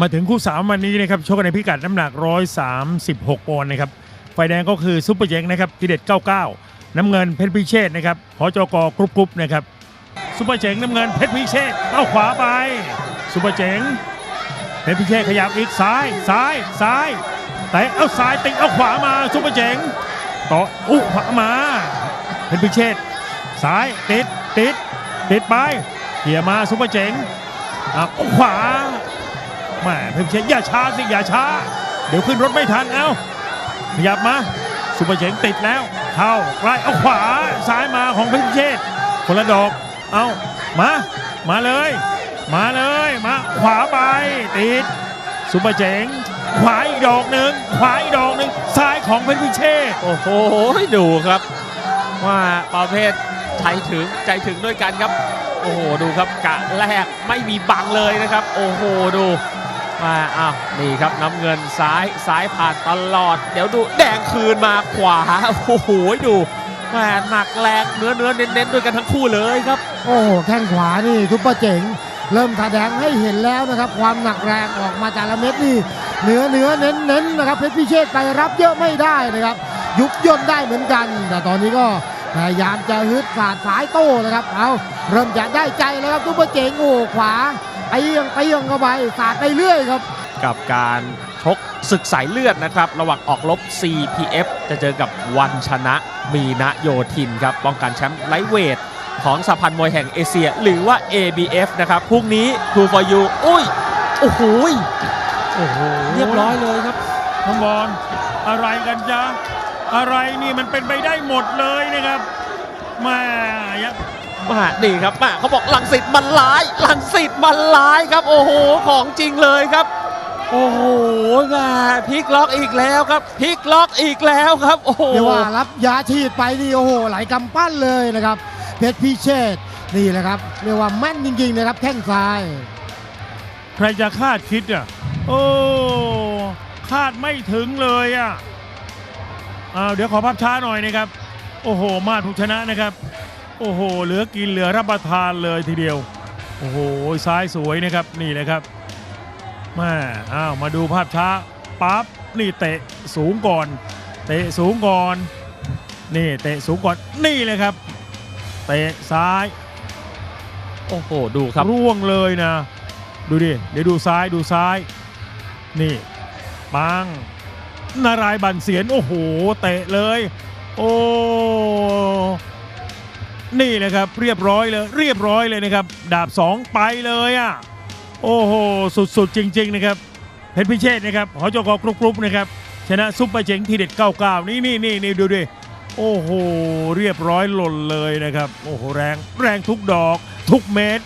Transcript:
มาถึงคู่ 3 วันนี้นะครับชกกันในพิกัดน้ำหนัก 136ปอนด์นะครับไฟแดงก็คือซุปเปอร์เจงนะครับทีเด็ด 99 น้ำเงินเพชรพิเชษนะครับหจกกรุ๊ปกรุ๊ปนะครับซุปเปอร์เจงน้ำเงินเพชรพิเชษเอาขวาไปซุปเปอร์เจงเพชรพิเชษขยับอีกซ้ายซ้ายซ้ายแต่เอาซ้ายติดเอาขวามาซุปเปอร์เจงต่ออุขวามาเพชรพิเชษซ้ายติดติดติดไปเขี่ยมาซุปเปอร์เจงอะเอาขวา แม่เพิ่มเชนอย่าช้าสิอย่าช้า เดี๋ยวขึ้นรถไม่ทันเอ้าขยับมาสุปเปอร์เชงติดแล้ว เข้าใกล้เอาขวาซ้ายมาของเพิ่มเชษคนละดอกเอามา มาเลย มาเลยมาขวาไปติดสุปเปอร์เจงขวาอีกดอกหนึ่งขวาอีกดอกหนึ่งซ้ายของเพชรพิเชษโอ้โหดูครับ ว่าประเภทใจถึงใจถึงด้วยกันครับ โอ้โหดูครับกะแรกไม่มีบังเลยนะครับ โอ้โหดู มาอ้าวนี่ครับน้ำเงินซ้ายซ้ายผ่านตลอด เดี๋ยวดูแดงคืนมาขวาโอ้โหดูแหมหนักแรงเนื้อเนื้อเน้นๆด้วยกันทั้งคู่เลยครับ โอ้แข้งขวานี่ทุปเปอร์เจ๋ง เริ่มแสดงให้เห็นแล้วนะครับ ความหนักแรงออกมาแต่ละเม็ดนี่เนื้อเนื้อเน้นเน้นนะครับเพชรพิเชษไปรับเยอะไม่ได้นะครับ ยุบย่นได้เหมือนกัน แต่ตอนนี้ก็พยายามจะฮึดสาดสายโต้นะครับเอาเริ่มจะได้ใจแล้วครับทุปเปอร์เจ๋งโอ้ขวา ไปเอียงไปเอียงเข้าไปสาดไปเรื่อยครับ กับการชกศึกสายเลือดนะครับ ระหว่างออกลบ CPF จะเจอกับวันชนะมีนะโยธินครับป้องกันแชมป์ไลท์เวทของสหพันธ์มวยแห่งเอเชีย หรือว่า ABF นะครับพรุ่งนี้ True for You อุ้ย โอ้โหยโอ้โหเรียบร้อยเลยครับน้องบอลอะไรกันจ๊ะ อะไรนี่มันเป็นไปได้หมดเลยนะครับแม่ยัง มานี่ครับมาเขาบอกลังสิตมันร้ายลังสิตมันร้ายครับ โอ้โหของจริงเลยครับ โอ้โหแม่พลิกล็อกอีกแล้วครับพลิกล็อกอีกแล้วครับ โอ้โหเรียกว่ารับยาฉีดไปนี่โอ้โหไหลกำปั้นเลยนะครับเพชรพิเชษนี่แหละครับเรียกว่าแม่นจริงๆนะครับแข้งซ้าย ใครจะคาดคิดอะ โอ้ คาดไม่ถึงเลยอะอ้าวเดี๋ยวขอภาพช้าหน่อยนะครับ โอ้โห มาถูกชนะนะครับ โอ้โห เหลือกินเหลือรับประทานเลยทีเดียว โอ้โห ซ้ายสวยนะครับ นี่เลยครับมาอ้าว มาดูภาพช้า ปั๊บ นี่เตะสูงก่อน เตะสูงก่อน นี่เตะสูงก่อน นี่เลยครับ เตะซ้าย โอ้โห ดูครับ ร่วงเลยนะ ดูดิ เดี๋ยวดูซ้าย ดูซ้าย นี่ปังนารายณ์บันเสียน โอ้โห เตะเลย โอ้ นี่เลยครับเรียบร้อยเลย เรียบร้อยเลยนะครับ ดาบสองไปเลยอะโอ้โหสุดๆ จริง ๆ นะครับเพชรพิเชษนะครับหอจกกรุ๊ปกรุ๊ปนะครับชนะซุปเปอร์เจ๋งทีเด็ด99นี่นี่นี่นี่ดูดิโอ้โห เรียบร้อยหล่นเลยนะครับ โอ้โห แรงแรงทุกดอก ทุกเม็ด